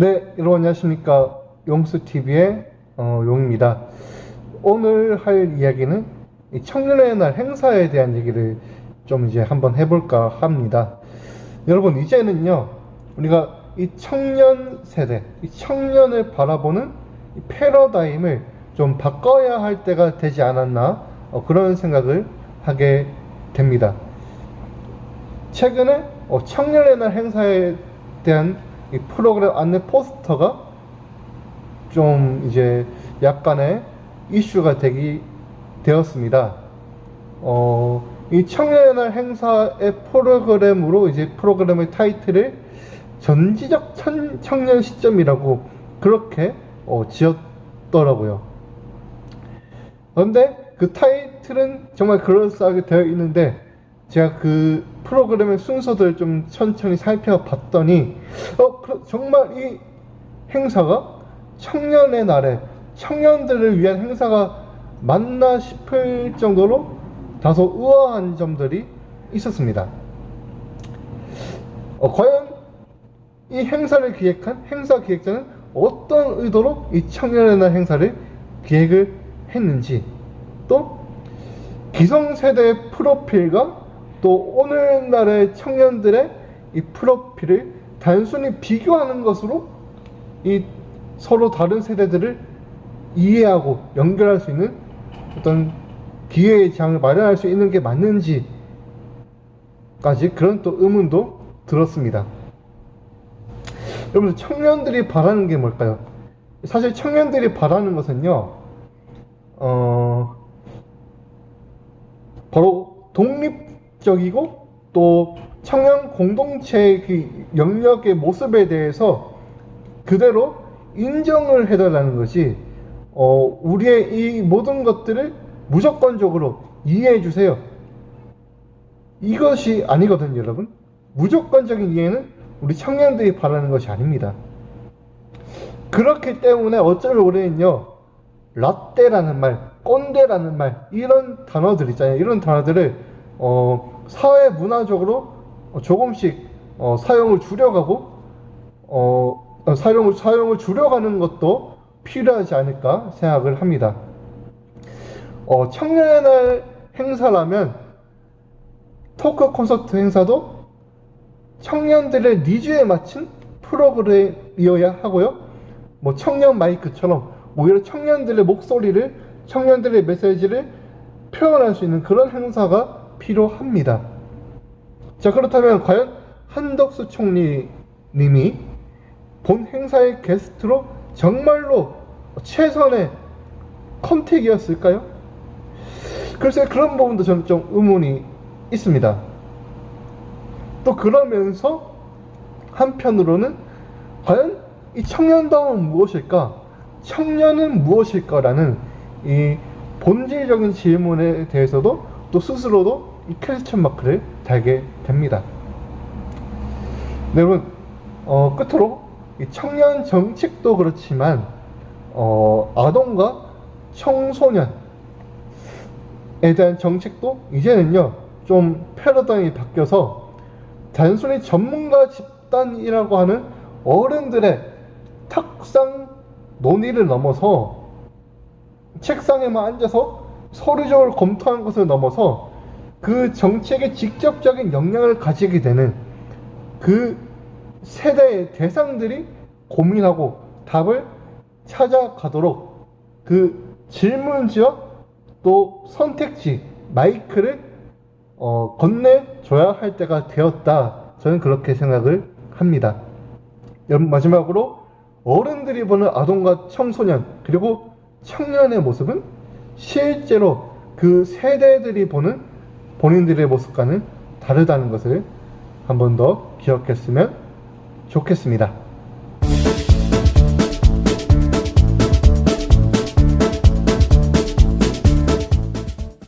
네, 여러분 안녕하십니까. 용수TV의 어, 용입니다. 오늘 할 이야기는 이 청년의 날 행사에 대한 얘기를 좀 이제 한번 해볼까 합니다. 여러분, 이제는요, 우리가 이 청년 세대, 이 청년을 바라보는 이 패러다임을 좀 바꿔야 할 때가 되지 않았나, 어, 그런 생각을 하게 됩니다. 최근에 어, 청년의 날 행사에 대한 이 프로그램 안내 포스터가 좀 이제 약간의 이슈가 되기 되었습니다. 어, 이 청년의 날 행사의 프로그램으로 이제 프로그램의 타이틀을 전지적 천, 청년 시점이라고 그렇게 어, 지었더라고요. 그런데 그 타이틀은 정말 그럴싸하게 되어 있는데 제가 그 프로그램의 순서들을 좀 천천히 살펴봤더니 어 그- 정말 이 행사가 청년의 날에 청년들을 위한 행사가 맞나 싶을 정도로 다소 우아한 점들이 있었습니다. 어, 과연 이 행사를 기획한 행사 기획자는 어떤 의도로 이 청년의 날 행사를 기획을 했는지 또 기성세대의 프로필과 또 오늘날의 청년들의 이 프로필을 단순히 비교하는 것으로 이 서로 다른 세대들을 이해하고 연결할 수 있는 어떤 기회의 장을 마련할 수 있는 게 맞는지까지 그런 또 의문도 들었습니다. 여러분 청년들이 바라는 게 뭘까요? 사실 청년들이 바라는 것은요, 어, 바로 적이고 또 청년 공동체의 그 영역의 모습에 대해서 그대로 인정을 해달라는 것이 어, 우리의 이 모든 것들을 무조건적으로 이해해 주세요. 이것이 아니거든요, 여러분. 무조건적인 이해는 우리 청년들이 바라는 것이 아닙니다. 그렇기 때문에 어쩌면 우리는요, 라떼라는 말, 꼰대라는 말, 이런 단어들 있잖아요. 이런 단어들을, 어, 사회 문화적으로 조금씩, 어, 사용을 줄여가고, 어, 어, 사용을, 사용을 줄여가는 것도 필요하지 않을까 생각을 합니다. 어, 청년의 날 행사라면, 토크 콘서트 행사도 청년들의 니즈에 맞춘 프로그램이어야 하고요. 뭐 청년 마이크처럼 오히려 청년들의 목소리를 청년들의 메시지를 표현할 수 있는 그런 행사가 필요합니다. 자 그렇다면 과연 한덕수 총리님이 본 행사의 게스트로 정말로 최선의 컨택이었을까요? 글쎄 그런 부분도 저는 좀 의문이 있습니다. 또 그러면서 한편으로는 과연 이 청년다움은 무엇일까? 청년은 무엇일까라는 이 본질적인 질문에 대해서도 또 스스로도 이 퀘스천 마크를 달게 됩니다. 네, 여러분, 어, 끝으로 이 청년 정책도 그렇지만 어, 아동과 청소년에 대한 정책도 이제는요 좀 패러다임이 바뀌어서 단순히 전문가 집단이라고 하는 어른들의 탁상 논의를 넘어서 책상에만 앉아서 서류적으로 검토한 것을 넘어서 그 정책에 직접적인 영향을 가지게 되는 그 세대의 대상들이 고민하고 답을 찾아가도록 그 질문지와 또 선택지 마이크를 어, 건네줘야 할 때가 되었다. 저는 그렇게 생각을 합니다. 마지막으로 어른들이 보는 아동과 청소년 그리고 청년의 모습은 실제로 그 세대들이 보는 본인들의 모습과는 다르다는 것을 한 번 더 기억했으면 좋겠습니다.